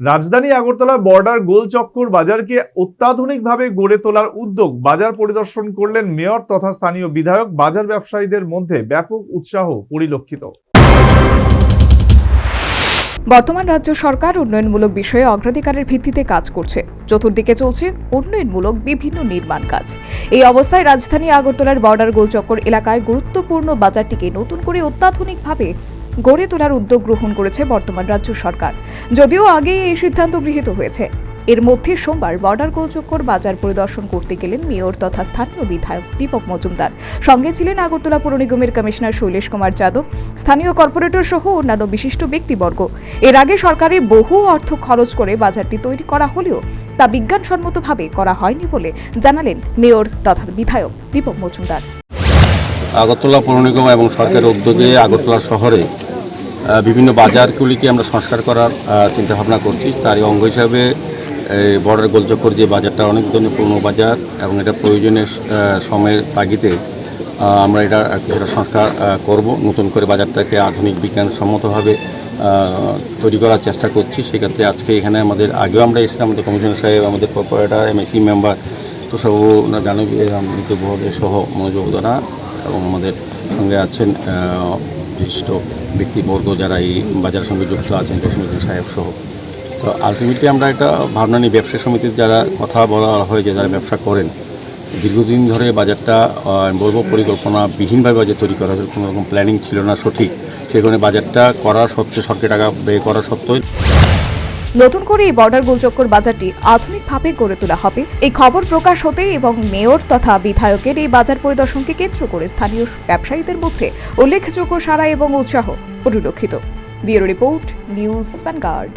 রাজধানী আগরতলা বর্ডার গোলচক্কর বাজারকে অত্যাধুনিকভাবে গড়ে তোলার উদ্যোগ বাজার পরিদর্শন করলেন মেয়র তথা স্থানীয় বিধায়ক। বাজার ব্যবসায়ীদের মধ্যে ব্যাপক উৎসাহ পরিলক্ষিত। বর্তমান রাজ্য সরকার উন্নয়নমূলক বিষয়ে অগ্রাধিকারের ভিত্তিতে কাজ করছে। চতুর্দিকে চলছে উন্নয়নমূলক বিভিন্ন নির্মাণ কাজ। এই অবস্থায় রাজধানী আগরতলার বর্ডার গোলচক্কর এলাকায় গুরুত্বপূর্ণ বাজারটিকে নতুন করে অত্যাধুনিকভাবে গড়ে তোলার উদ্যোগ গ্রহণ করেছে বর্তমান রাজ্য সরকার। যদিও আগেই এই সিদ্ধান্ত গৃহীত হয়েছে। এর মধ্যে সোমবার বর্ডার গোলচক্কর বাজার পরিদর্শন করতে গেলেন মেয়র তথা স্থানীয় বিধায়ক দীপক মজুমদার। সঙ্গে ছিলেন আগরতলা পৌর নিগমের কমিশনার শৈলেশ কুমার যাদব, স্থানীয় কর্পোরেটর সহ অন্যান্য বিশিষ্ট ব্যক্তিবর্গ। এর আগে সরকারে বহু অর্থ খরচ করে বাজারটি তৈরি করা হলেও তা বিজ্ঞানসম্মতভাবে করা হয়নি বলে জানালেন মেয়র তথা বিধায়ক দীপক মজুমদার। আগরতলা পৌর নিগম এবং সরকারের উদ্যোগে আগরতলা শহরে বিভিন্ন বাজারগুলিকে আমরা সংস্কার করার চিন্তা ভাবনা করছি। তারই অঙ্গ হিসাবে বর্ডার গোলচক্কর যে বাজারটা অনেক ধরনের পুরনো বাজার এবং এটা প্রয়োজনের সময়ের তাগিদে আমরা এটা কিছুটা সংস্কার করব। নতুন করে বাজারটাকে আধুনিক বিজ্ঞানসম্মতভাবে তৈরি করার চেষ্টা করছি। সেক্ষেত্রে আজকে এখানে আমাদের, আগেও আমরা এসেছিলাম, আমাদের কমিশনার সাহেব, আমাদের কর্পোরেটর এমএসি মেম্বার তো সব জানবী সহ মনোযোগ দ্বারা এবং আমাদের সঙ্গে আছেন বিশিষ্ট ব্যক্তিবর্গ যারা এই বাজার সঙ্গে যুক্ত আছেন জসীমুদ্দিন সাহেব সহ। তো আলটিমেটলি আমরা একটা ভাবনা নিই ব্যবসা সমিতির যারা কথা বলা হয়, যে যারা ব্যবসা করেন, দীর্ঘদিন ধরে বাজারটা বলব পরিকল্পনাবিহীনভাবে বাজার তৈরি করা কোনো রকম প্ল্যানিং ছিল না সঠিক। সেখানে বাজারটা করা সত্ত্বে সরকারি টাকা ব্যয় করা সত্ত্বেও নতুন করে এই বর্ডার গোলচক্কর বাজারটি আধুনিকভাবে গড়ে তোলা হবে। এই খবর প্রকাশ হতে এবং মেয়র তথা বিধায়কের এই বাজার পরিদর্শনকে কেন্দ্র করে স্থানীয় ব্যবসায়ীদের মধ্যে উল্লেখযোগ্য সারা এবং উৎসাহ পরিলক্ষিত। Bureau report, news vanguard